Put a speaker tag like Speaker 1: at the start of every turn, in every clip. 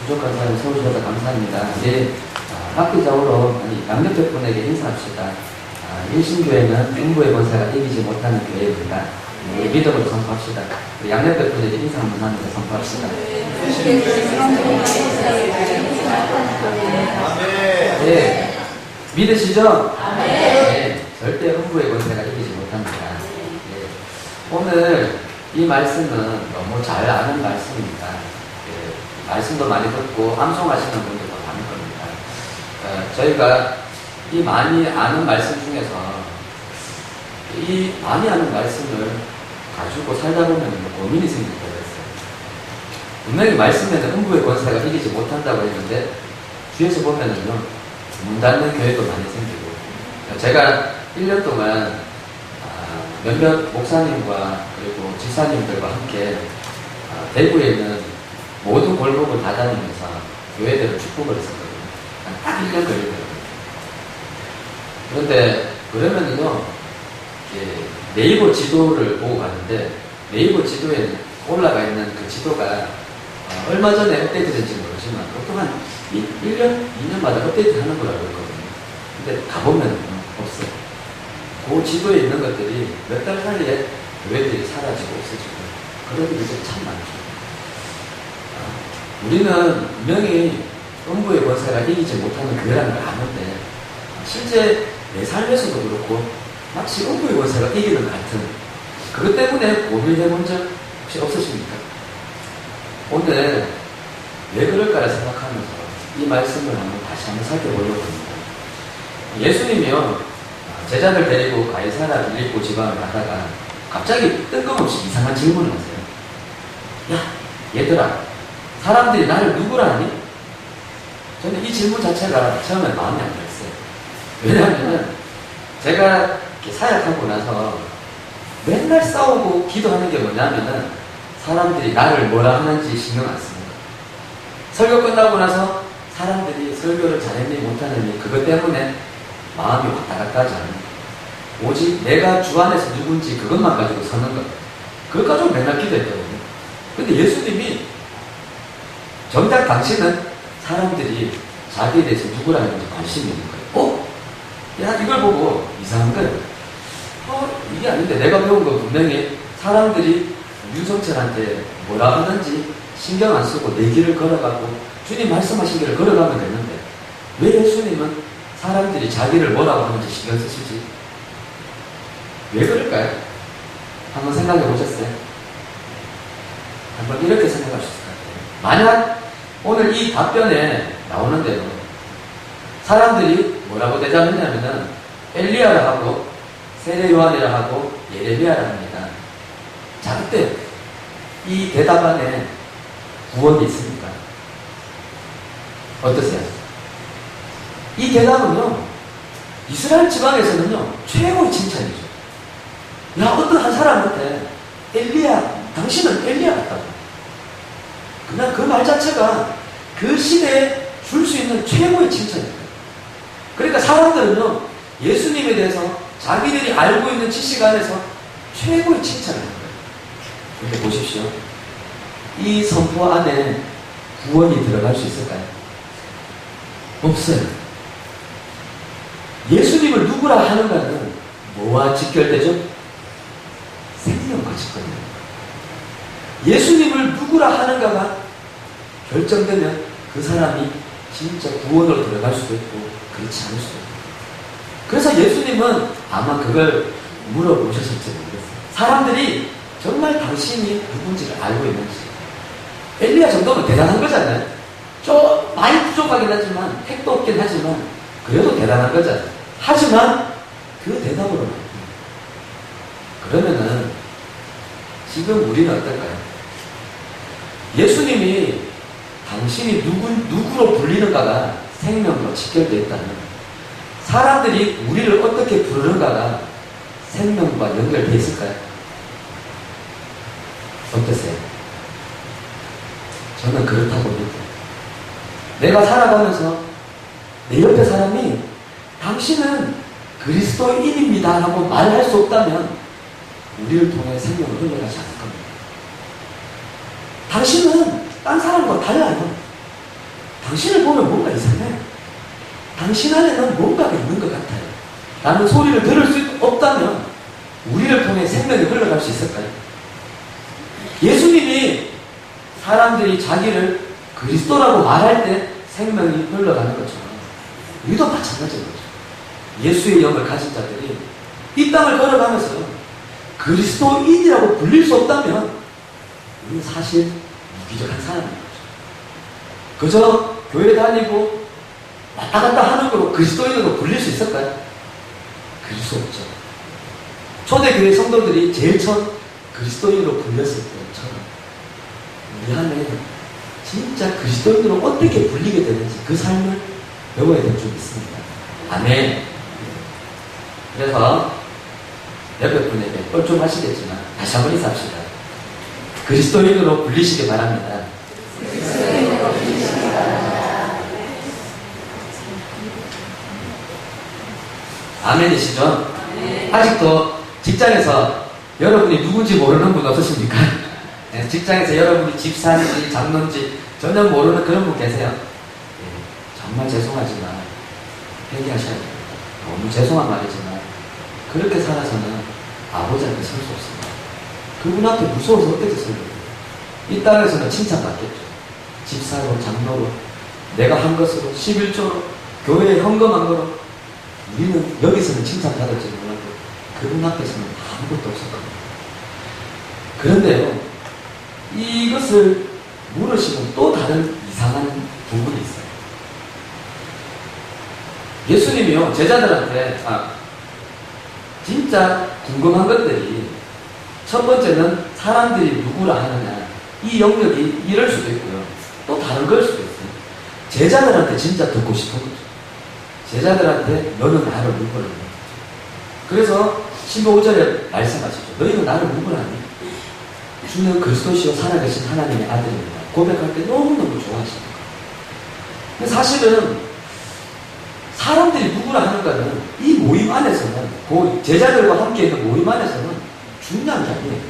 Speaker 1: 부족한 사람 세워주셔서 감사합니다. 우리 아, 학기적으로 아니, 양옆에 분에게 인사합시다. 아, 일신교회는 행부의 권세가 이기지 못하는 교회입니다. 우리 믿음으로 선포합시다. 우리 양옆에 분에게 인사 한번 하면서 선포합시다. 네. 믿으시죠? 네. 절대 흥부의 권세가 이기지 못합니다. 네. 오늘 이 말씀은 너무 잘 아는 말씀입니다. 네. 말씀도 많이 듣고 암송하시는 분들도 많을 겁니다. 어, 저희가 이 많이 아는 말씀 중에서 이 많이 아는 말씀을 가지고 살다 보면 고민이 생길 때가 있어요. 분명히 말씀에는 흥부의 권세가 이기지 못한다고 했는데 뒤에서 보면은요 문 닫는 교회도 많이 생기고 제가 1년 동안 아, 몇몇 목사님과 그리고 지사님들과 함께 아, 대구에 있는 모든 골목을 다 다니면서 교회들을 축복을 했었거든요. 딱 1년 걸리더라고요. 그런데 그러면은요 이렇게 네이버 지도를 보고 가는데 네이버 지도에 올라가 있는 그 지도가 어, 얼마 전에 업데이트 된지 모르지만 보통 한 1, 1년, 2년마다 업데이트 하는 걸 알고 있거든요. 근데 가보면 없어요. 그 지도에 있는 것들이 몇 달 사이에 교회들이 사라지고 없어지고 그런 일들이 참 많죠. 아, 우리는 분명히 음부의 권세가 이기지 못하는 교회라는 걸 아는데 실제 내 삶에서도 그렇고 마치 음부의 권세가 이기는 것 같은 그것 때문에 고민해 본 적 혹시 없으십니까? 오늘 왜 그럴까를 생각하면서 이 말씀을 한번 다시 한번 살펴보려고 합니다. 예수님이요, 제자들 데리고 가이사라 빌립보 지방을 가다가 갑자기 뜬금없이 이상한 질문을 하세요. 야, 얘들아, 사람들이 나를 누구라 하니? 저는 이 질문 자체가 처음에 마음에 안 들었어요. 왜냐하면 제가 사역하고 나서 맨날 싸우고 기도하는 게 뭐냐면은 사람들이 나를 뭐라 하는지 신경 안 씁니다. 설교 끝나고 나서 사람들이 설교를 잘했니 못하느니 그것 때문에 마음이 왔다 갔다 하지 않는 오직 내가 주 안에서 누군지 그것만 가지고 서는 것. 그것 가지고 맨날 기도했거든요. 근데 예수님이 정작 당신은 사람들이 자기에 대해서 누구라 하는지 관심이 있는 거예요. 어? 야, 이걸 보고 이상한 거예요. 어, 이게 아닌데 내가 배운 거 분명히 사람들이 윤성철한테 뭐라 하는지 신경 안 쓰고 내 길을 걸어가고 주님 말씀하신 길을 걸어가면 되는데 왜 예수님은 사람들이 자기를 뭐라고 하는지 신경 쓰시지? 왜 그럴까요? 한번 생각해 보셨어요? 한번 이렇게 생각하실 것 같아요. 만약 오늘 이 답변에 나오는 대로 사람들이 뭐라고 대답했냐면은 엘리야라 하고 세례 요한이라 하고 예레미야라 합니다. 자 그때 이 대답 안에 구원이 있습니까? 어떠세요? 이 대답은요 이스라엘 지방에서는요 최고의 칭찬이죠. 야 어떤 한 사람한테 엘리야 당신은 엘리야 같다고. 그냥 그 말 자체가 그 시대에 줄 수 있는 최고의 칭찬입니다. 그러니까 사람들은요 예수님에 대해서 자기들이 알고 있는 지식 안에서 최고의 칭찬을 합니다. 근데 보십시오. 이 선포 안에 구원이 들어갈 수 있을까요? 없어요. 예수님을 누구라 하는가는 뭐와 직결되죠? 생명과 직결됩니다. 예수님을 누구라 하는가가 결정되면 그 사람이 진짜 구원으로 들어갈 수도 있고 그렇지 않을 수도 있고 그래서 예수님은 아마 그걸 물어보셨을지 모르겠어요. 사람들이 정말 당신이 누군지를 알고 있는지 엘리야 정도면 대단한 거잖아요. 좀 많이 부족하긴 하지만 택도 없긴 하지만 그래도 대단한 거잖아요. 하지만 그 대답으로 그러면은 지금 우리는 어떨까요? 예수님이 당신이 누구, 누구로 불리는가가 생명으로 직결되어 있다면 사람들이 우리를 어떻게 부르는가가 생명과 연결되어 있을까요? 어떠세요? 저는 그렇다고 믿어요. 내가 살아가면서 내 옆에 사람이 당신은 그리스도인입니다 라고 말할 수 없다면 우리를 통해 생명을 흘러가지 않을 겁니다. 당신은 딴 사람과 달라요. 당신을 보면 뭔가 이상해. 당신 안에는 뭔가가 있는 것 같아요. 라는 소리를 들을 수 없다면 우리를 통해 생명이 흘러갈 수 있을까요? 예수님이 사람들이 자기를 그리스도라고 말할 때 생명이 흘러가는 것처럼 우리도 마찬가지인 거죠. 예수의 영을 가진 자들이 이 땅을 걸어가면서 그리스도인이라고 불릴 수 없다면 우리는 사실 무기적한 사람인 거죠. 그저 교회 다니고 왔다 갔다 하는 거로 그리스도인으로 불릴 수 있을까요? 그릴 수 없죠. 초대교회 성도들이 제일 처음 그리스도인으로 불렸을 때처럼 우리 안에 진짜 그리스도인으로 어떻게 불리게 되는지 그 삶을 배워야 될 줄 믿습니다. 아멘. 그래서 옆에 분에게 뻘쭘하시겠지만 다시 한번 인사합시다. 그리스도인으로 불리시기 바랍니다. 아멘이시죠? 아직도 직장에서 여러분이 누군지 모르는 분 없으십니까? 네, 직장에서 여러분이 집사인지 장로인지 전혀 모르는 그런 분 계세요? 네, 정말 죄송하지만 회개하셔야 돼요. 너무 죄송한 말이지만 그렇게 살아서는 아버지 앞에 설 수 없습니다. 그분 앞에 무서워서 어떻게 설요? 이 땅에서는 칭찬받겠죠. 집사로, 장로로, 내가 한 것으로, 11조로, 교회에 헌금한 거로, 우리는 여기서는 칭찬받을지 몰라도 그분 앞에서는 아무것도 겁니다. 그런데요, 이것을 물으시면 또 다른 이상한 부분이 있어요. 예수님이요, 제자들한테, 아, 진짜 궁금한 것들이 첫 번째는 사람들이 누구라 하느냐. 이 영역이 이럴 수도 있고요. 또 다른 걸 수도 있어요. 제자들한테 진짜 듣고 싶은 거죠. 제자들한테 너는 나를 하냐. 그래서 15절에 말씀하시죠. 너희는 나를 누구라 하니? 주는 그리스도시요 살아계신 하나님의 아들입니다. 고백할 때 너무너무 좋아하십니다. 근데 사실은 사람들이 누구라 하는가는 이 모임 안에서는 그 제자들과 함께 있는 모임 안에서는 중요한 게 아니에요.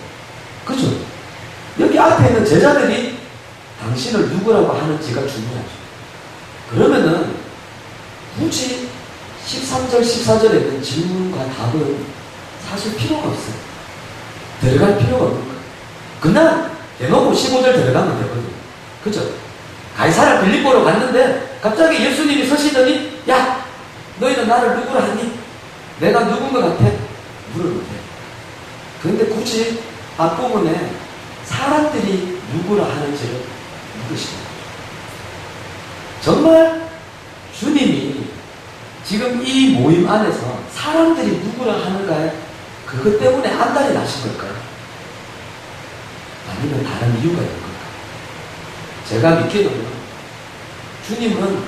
Speaker 1: 그죠? 여기 앞에 있는 제자들이 당신을 누구라고 하는지가 중요하죠. 그러면은 굳이 13절, 14절에 있는 질문과 답은 사실 필요가 없어요. 들어갈 필요가 없는 거예요. 그냥 대놓고 15절 들어가면 되거든요. 그죠? 가이사라 빌립보로 갔는데 갑자기 예수님이 서시더니 야 너희는 나를 누구라 하니? 내가 누군 것 같아? 물어도 돼. 그런데 굳이 앞부분에 사람들이 누구라 하는지를 묻으시는 정말 지금 이 모임 안에서 사람들이 누구라 하는가에 그것 때문에 안달이 나신 걸까요? 아니면 다른 이유가 있는 걸까요? 제가 믿기로는 주님은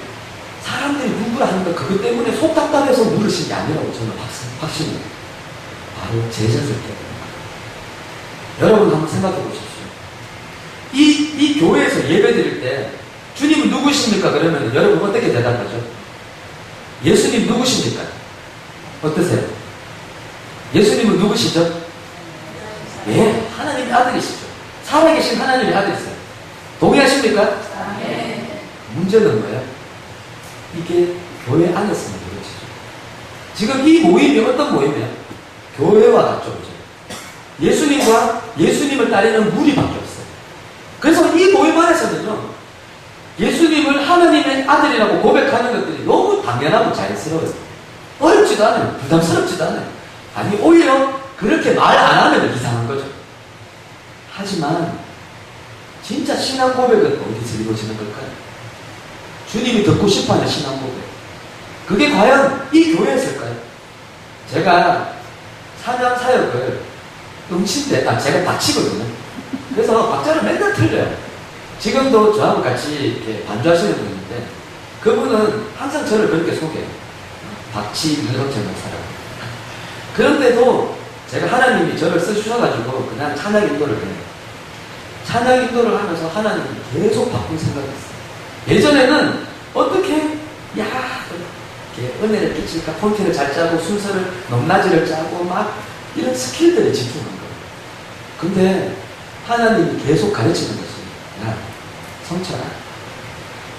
Speaker 1: 사람들이 누구라 하는가 그것 때문에 속 답답해서 물으신 게 아니라고 저는 확신해요. 바로 제자들 때문에. 여러분 한번 생각해 보십시오. 이, 이 교회에서 예배 드릴 때 주님은 누구십니까? 그러면 여러분 어떻게 대답하죠? 예수님 누구십니까? 어떠세요? 예수님은 누구시죠? 예, 하나님의 아들이시죠. 살아계신 하나님의 아들이세요. 동의하십니까? 문제는 뭐예요? 이게 교회 안에서만 이루어지죠. 지금 이 모임이 어떤 모임이에요? 교회와 같죠. 예수님과 예수님을 따르는 무리밖에 없어요. 그래서 이 모임 안에서는요, 예수님을 하나님의 아들이라고 고백하는 것들이 너무 당연하고 자연스러워요. 어렵지도 않아요. 부담스럽지도 않아요. 아니, 오히려 그렇게 말 안 하면 이상한 거죠. 하지만, 진짜 신앙 고백은 어디서 이루어지는 걸까요? 주님이 듣고 싶어 하는 신앙 고백. 그게 과연 이 교회였을까요? 제가 사냥 사역을 음친대, 아, 제가 박치거든요. 그래서 박자를 맨날 틀려요. 지금도 저하고 같이 이렇게 반주하시는 분인데, 그분은 항상 저를 그렇게 소개해요. 박치 윤석철 목사라고. 그런데도 제가 하나님이 저를 써주셔가지고 그냥 찬양 인도를 해요. 찬양 인도를 하면서 하나님이 계속 바꿀 생각했어요. 예전에는 어떻게, 야, 이렇게 은혜를 끼칠까, 폰트를 잘 짜고, 순서를, 넘나지를 짜고, 막, 이런 스킬들에 집중한 거예요. 근데, 하나님이 계속 가르치는 것이, 야, 성철아,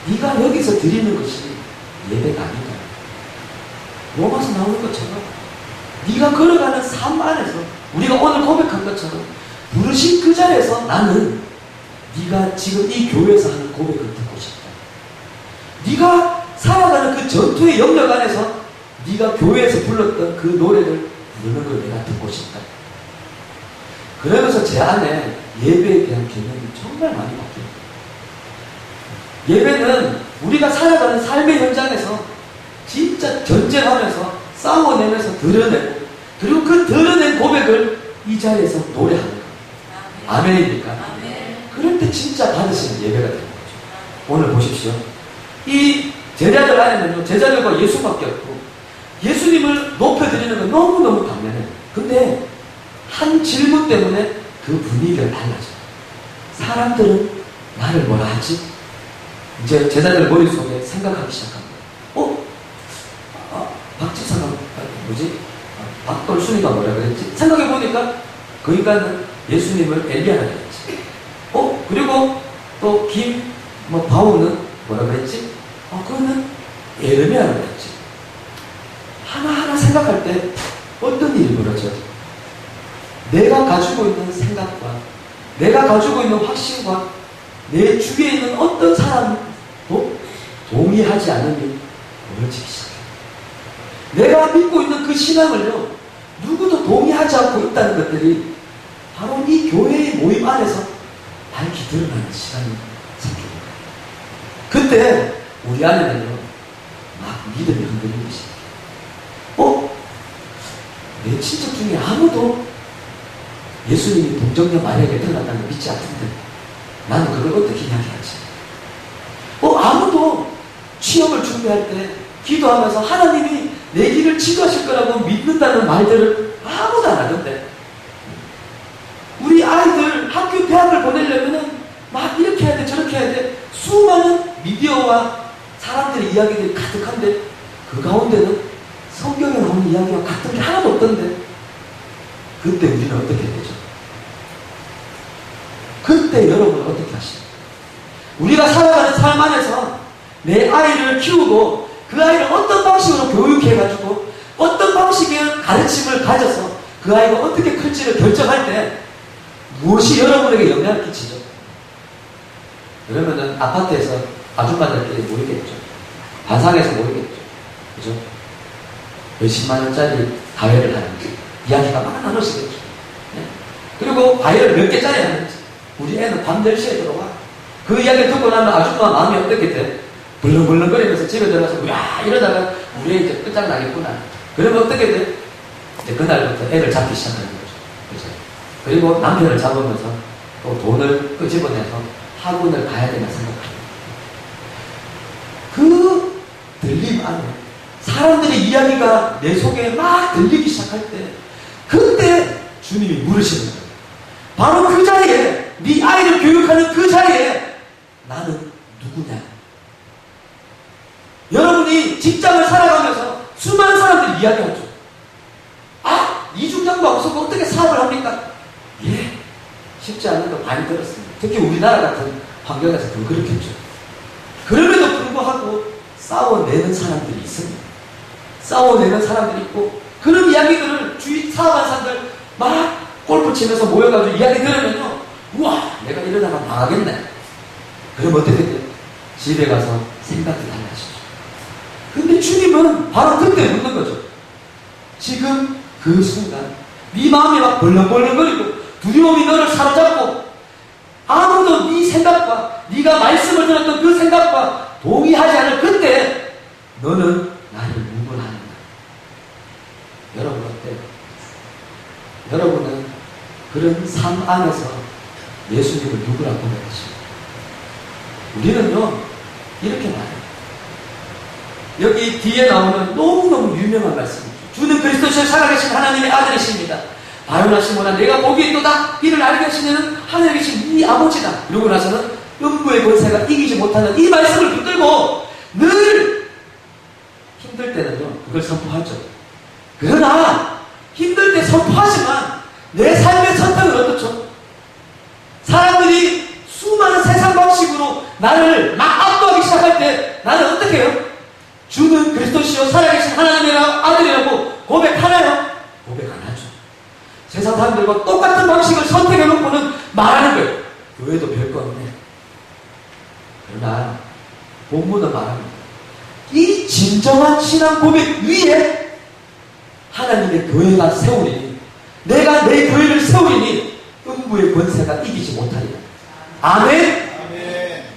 Speaker 1: 네가 여기서 드리는 것이 예배가 아니다. 로마서 나오는 것처럼 네가 걸어가는 삶 안에서 우리가 오늘 고백한 것처럼 부르신 그 자리에서 나는 네가 지금 이 교회에서 하는 고백을 듣고 싶다. 네가 살아가는 그 전투의 영역 안에서 네가 교회에서 불렀던 그 노래를 부르는 걸 내가 듣고 싶다. 그러면서 제 안에 예배에 대한 개념이 정말 많이 바뀝니다. 예배는 우리가 살아가는 삶의 현장에서 진짜 전쟁하면서 싸워내면서 드러내고 그리고 그 드러낸 고백을 이 자리에서 노래하는 거예요. 아멘입니까?
Speaker 2: 아멘.
Speaker 1: 그럴 때 진짜 받으시는 예배가 되는 거죠. 오늘 보십시오. 이 제자들 안에는요, 제자들과 예수밖에 없고, 예수님을 높여드리는 건 너무너무 당연해요. 근데, 한 질문 때문에 그 분위기가 달라져요. 사람들은 나를 뭐라 하지? 이제 제자들 머릿속에 생각하기 시작합니다. 어? 아, 박지사가, 아, 뭐지? 아, 박돌순이가 뭐라 그랬지? 생각해보니까, 그 인간은 예수님을 엘리야라 그랬지. 어? 그리고 또 김, 뭐, 바오는 뭐라 그랬지? 어, 그거는 예레미야라고 그랬지. 하나하나 생각할 때 어떤 일이 벌어져? 내가 가지고 있는 생각과 내가 가지고 있는 확신과 내 주위에 있는 어떤 사람도 동의하지 않는 일이 벌어지기 시작해. 내가 믿고 있는 그 신앙을요, 누구도 동의하지 않고 있다는 것들이 바로 이 교회의 모임 안에서 밝히 드러나는 시간이 생깁니다. 그때 우리 안에는요, 막 믿음이 흔들리기 시작해요. 어? 내 친척 중에 아무도 예수님이 동정녀 마리아에게 태어났다는 걸 믿지 않던데 나는 그걸 어떻게 이야기하지? 취업을 준비할 때 기도하면서 하나님이 내 길을 지도하실 거라고 믿는다는 말들을 아무도 안 하던데 우리 아이들 학교 대학을 보내려면은 막 이렇게 해야 돼 저렇게 해야 돼 수많은 미디어와 사람들의 이야기들이 가득한데 그 가운데는 성경에 나오는 이야기와 같은 게 하나도 없던데 그때 우리는 어떻게 되죠? 그때 여러분은 어떻게 하시죠? 우리가 살아가는 삶 안에서 내 아이를 키우고 그 아이를 어떤 방식으로 교육해가지고 어떤 방식의 가르침을 가져서 그 아이가 어떻게 클지를 결정할 때 무엇이 여러분에게 영향을 끼치죠? 그러면은 아파트에서 아줌마들끼리 모이겠죠. 반상에서 모이겠죠. 그죠? 몇십만 원짜리 가회를 하는지 이야기가 막 나누시겠죠. 네? 그리고 가회를 몇 개짜리 하는지 우리 애는 밤 10시에 들어와. 그 이야기를 듣고 나면 아줌마 마음이 어떻게 돼? 불렁불렁거리면서 집에 들어가서 야 이러다가 우리 애 이제 끝장나겠구나. 그러면 어떻게 돼? 이제 그날부터 애를 잡기 시작하는 거죠. 그죠? 그리고 남편을 잡으면서 또 돈을 끄집어내서 학원을 가야 된다 생각합니다. 그 들림 안에 사람들의 이야기가 내 속에 막 들리기 시작할 때 그때 주님이 물으시는 거예요. 바로 그 자리에 네 아이를 교육하는 그 자리에 나는 누구냐? 여러분이 직장을 살아가면서 수많은 사람들이 이야기하죠. 아, 이중장부 없어서 어떻게 사업을 합니까? 예, 쉽지 않은 거 많이 들었습니다. 특히 우리나라 같은 환경에서 더 그렇겠죠. 그럼에도 불구하고 싸워내는 사람들이 있습니다. 싸워내는 사람들이 있고 그런 이야기들을 주위 사업하는 사람들 막 골프 치면서 모여가지고 이야기 들으면요. 우와, 내가 이러다가 망하겠네. 그럼 어떻게 돼요? 집에 가서 생각이 달라지죠. 근데 주님은 바로 그때 묻는 거죠. 지금 그 순간 네 마음이 막 벌렁벌렁거리고 두려움이 너를 사로잡고 아무도 네 생각과 네가 말씀을 들었던 그 생각과 동의하지 않을 그때 너는 나를 무문하는다. 여러분 어때요? 여러분은 그런 삶 안에서 예수님을 누구라고 고백하십니까? 우리는요 이렇게 말해요. 여기 뒤에 나오는 너무너무 유명한 말씀이죠. 주는 그리스도시에 살아계신 하나님의 아들이십니다. 바요나시모나 내가 보기 있도다 이를 알게 하시는 하늘에 계신 이 아버지다. 이러고 나서는 음부의 권세가 이기지 못하는 이 말씀을 붙들고 늘 힘들 때는요 그걸 선포하죠. 그러나 힘들 때 선포하지만 내 삶의 선택은 어떻죠? 사람들이 수많은 세상 방식으로 나를 막 압도하기 시작할 사람들과 똑같은 방식을 선택해 놓고는 말하는 거예요. 교회도 별거 없네. 그러나 본문은 말합니다. 이 진정한 신앙 고백 위에 하나님의 교회가 세우리니 내가 내 교회를 세우리니 음부의 권세가 이기지 못하리라. 아멘.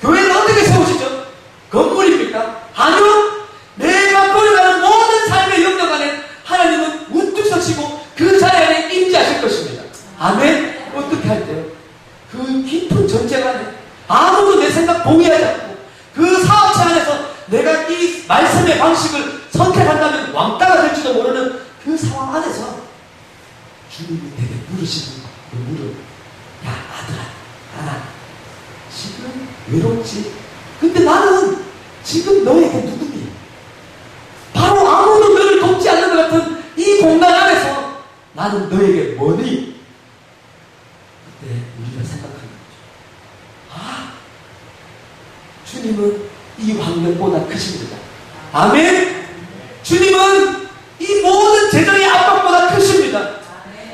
Speaker 1: 교회는 어떻게 세우시죠? 건물입니까? 아니요. 내가 걸어가는 모든 삶의 영역 안에 하나님은 우뚝 서시고 그 자리 안에 임재하실 것입니다. 아멘. 어떻게 할 때요? 그 깊은 전쟁 안에 아무도 내 생각 동의하지 않고 그 사업체 안에서 내가 이 말씀의 방식을 선택한다면 왕따가 될지도 모르는 그 상황 안에서 주님이 내게 물으시는 그 물음 야 아들아 나나 지금 외롭지? 근데 나는 지금 너에게 누구니? 바로 아무도 너를 돕지 않는 것 같은 이 공간 안에서 나는 너에게 뭐니? 그때 우리가 생각하는 거죠. 아 주님은 이 환경보다 크십니다. 아멘 주님은 이 모든 재정의 압박보다 크십니다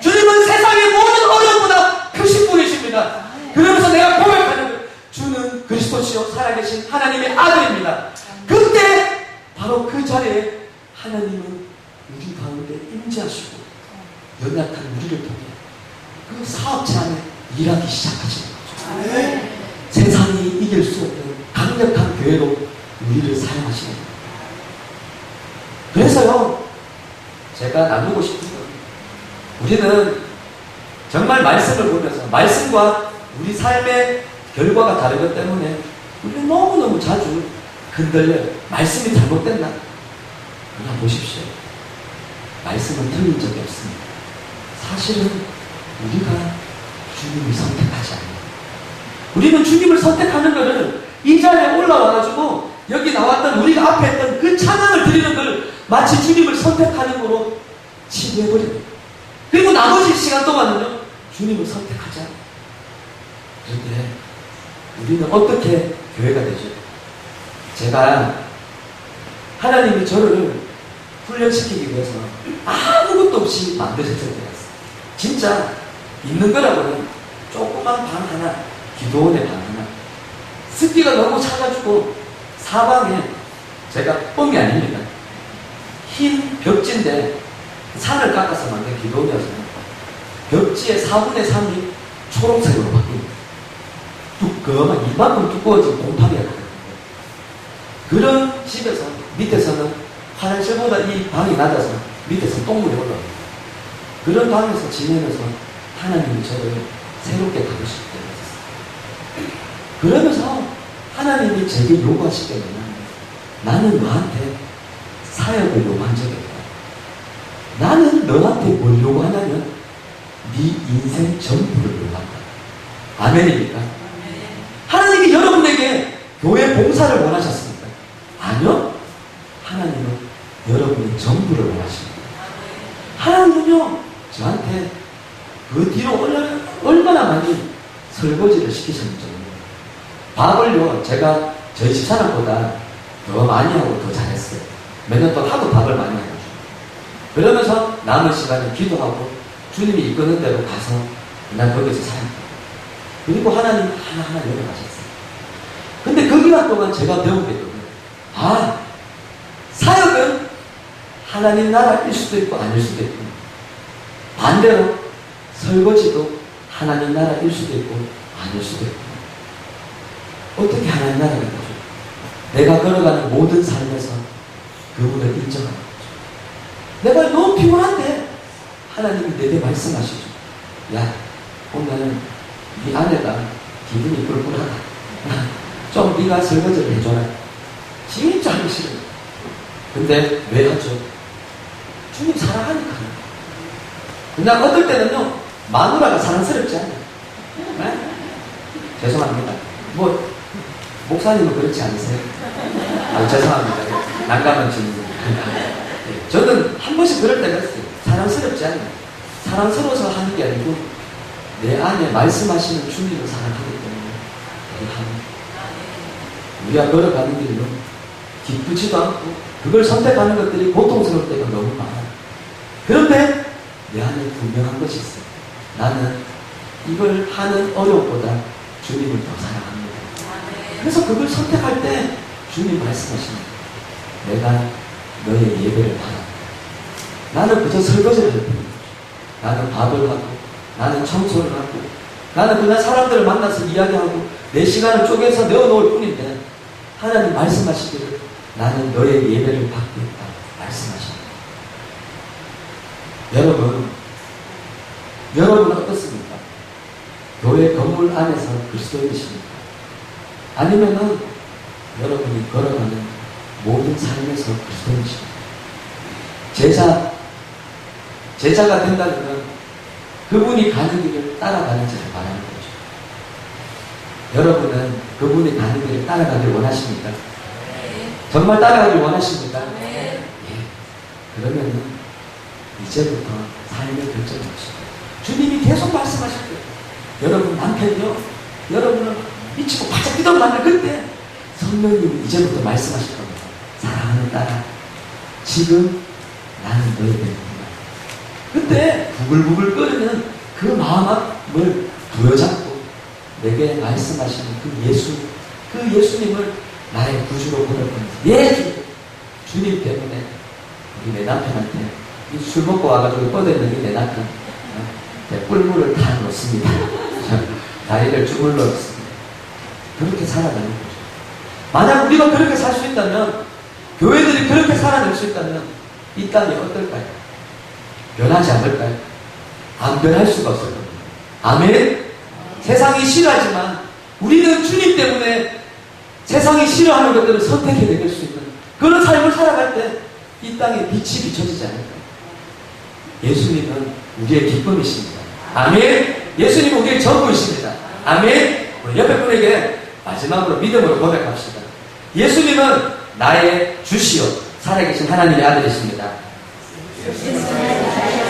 Speaker 1: 주님은 세상의 모든 어려움보다 크신 분이십니다. 그러면서 내가 고백하는 거예요. 주는 그리스도시요 살아계신 하나님의 아들입니다. 그때 바로 그 자리에 하나님은 우리 가운데 임재하시고 연약한 우리를 통해 그 사업체 안에 일하기 시작하시는 거죠. 세상이 이길 수 없는 강력한 교회로 우리를 사용하시는 거예요. 그래서요, 제가 나누고 싶은 건 우리는 정말 말씀을 보면서 말씀과 우리 삶의 결과가 다르기 때문에 우리는 너무너무 자주 흔들려요. 말씀이 잘못됐나? 그러나 보십시오. 말씀은 틀린 적이 없습니다. 사실은 우리가 주님을 선택하지 않아요. 우리는 주님을 선택하는 것을 이 자리에 올라와가지고 여기 나왔던 우리가 앞에 했던 그 찬양을 드리는 걸 마치 주님을 선택하는 거로 치부해버립니다. 그리고 나머지 시간 동안은요, 주님을 선택하자. 그런데 우리는 어떻게 교회가 되죠? 제가 하나님이 저를 훈련시키기 위해서 아무것도 없이 만드셨을 때가 있어요. 진짜 있는 거라고는 조그만 방 하나, 기도원의 방 하나. 습기가 너무 차가지고 사방에 제가 뻥이 아닙니다. 흰 벽지인데 산을 깎아서 만든 기도원이었어요. 벽지의 4분의 3이 초록색으로 바뀝니다. 두꺼만 이만큼 두꺼워진 곰팡이였거든요. 그런 집에서 밑에서는 화장실보다 이 방이 낮아서 밑에서 똥물이 올라옵니다. 그런 방에서 지내면서 하나님이 저를 새롭게 가고 싶게 하셨어요. 그러면서 하나님이 제게 요구하실 때는 나는 너한테 사역을 요구한 적이 없다. 나는 너한테 뭘 요구하냐면 네 인생 전부를 요구한다. 아멘입니까? 하나님이 여러분에게 교회 봉사를 원하셨습니까? 아니요. 하나님은 여러분의 전부를 원하십니다. 하나님은요, 저한테 그 뒤로 얼마나, 얼마나 많이 설거지를 시키셨는지 밥을요, 제가 저희 집사람보다 더 많이 하고 더 잘했어요. 몇 년 동안 하도 밥을 많이 하고. 그러면서 남은 시간에 기도하고 주님이 이끄는 대로 가서 난 거기서 살았다. 그리고 하나님 하나하나 열어가셨어요. 근데 그 기간 동안 제가 배운 게 있거든요. 아, 사역은 하나님 나라일 수도 있고 아닐 수도 있고 반대로 설거지도 하나님 나라일 수도 있고 아닐 수도 있고 어떻게 하나님 나라가 되죠? 내가 걸어가는 모든 삶에서 그분을 인정하는 거죠. 내가 너무 피곤한데 하나님이 내게 말씀하시죠. 야, 오늘 네 아내가 기분이 꿀꿀하다. 좀 네가 설거지를 해줘라. 진짜 하기 싫어요. 근데 왜 하죠? 주님 사랑하니까. 그냥 어떨 때는요, 마누라가 사랑스럽지 않아요. 네? 죄송합니다. 뭐, 목사님은 그렇지 않으세요? 아, 죄송합니다. 난감한 질문. 네, 저는 한 번씩 그럴 때가 있어요. 사랑스럽지 않아요. 사랑스러워서 하는 게 아니고, 내 안에 말씀하시는 주님을 사랑하기 때문에. 우리가 걸어가는 길로 기쁘지도 않고 그걸 선택하는 것들이 고통스러울 때가 너무 많아요. 그런데 내 안에 분명한 것이 있어요. 나는 이걸 하는 어려움보다 주님을 더 사랑합니다. 그래서 그걸 선택할 때 주님 말씀하십니다. 내가 너의 예배를 받아. 나는 그저 설거지를 할 뿐이야. 나는 밥을 하고, 나는 청소를 하고, 나는 그냥 사람들을 만나서 이야기하고, 내 시간을 쪼개서 내어놓을 뿐인데, 하나님 말씀하시기를 나는 너의 예배를 받고 있다. 말씀하십니다. 여러분, 여러분은 어떻습니까? 교회 건물 안에서 그리스도인이십니까? 아니면은 여러분이 걸어가는 모든 삶에서 그리스도인이십니까? 제자, 제자가 된다면 그분이 가는 길을 따라가는 지를 말하는 거죠. 여러분은 그분이 가는 길을 따라가길 원하십니까? 정말 따라가길 원하십니까? 예. 그러면은 이제부터 삶의 결정하시고 주님이 계속 말씀하실 거예요. 여러분 남편요, 여러분은 미치고 바짝 뛰던가는 그때 성령님이 이제부터 말씀하실 겁니다. 딸아, 지금 나는 배우구나. 그때 부글부글 끓는 그 마음을 부여잡고 내게 말씀하시는 그 예수, 그 예수님을 나의 구주로 고백합니다. 예, 주- 주님 때문에 우리 내 남편한테 이술 먹고 와가지고 뻗어있는 이내 남편 어, 내 꿀물을 다 놓습니다. 다리를 주물러 놓습니다. 그렇게 살아가는 거죠. 만약 우리가 그렇게 살 수 있다면 교회들이 그렇게 살아낼 수 있다면 이 땅이 어떨까요? 변하지 않을까요? 안 변할 수가 겁니다. 아멘? 세상이 싫어하지만 우리는 주님 때문에 세상이 싫어하는 것들을 선택해내길 수 있는 그런 삶을 살아갈 때 이 땅에 빛이 비춰지지 않을까요? 예수님은 우리의 기쁨이십니다. 아멘? 예수님은 우리의 전부이십니다. 아멘? 우리 옆에 분에게 마지막으로 믿음으로 고백합시다. 예수님은 나의 주시요 살아계신 하나님의 아들이십니다.
Speaker 2: 예.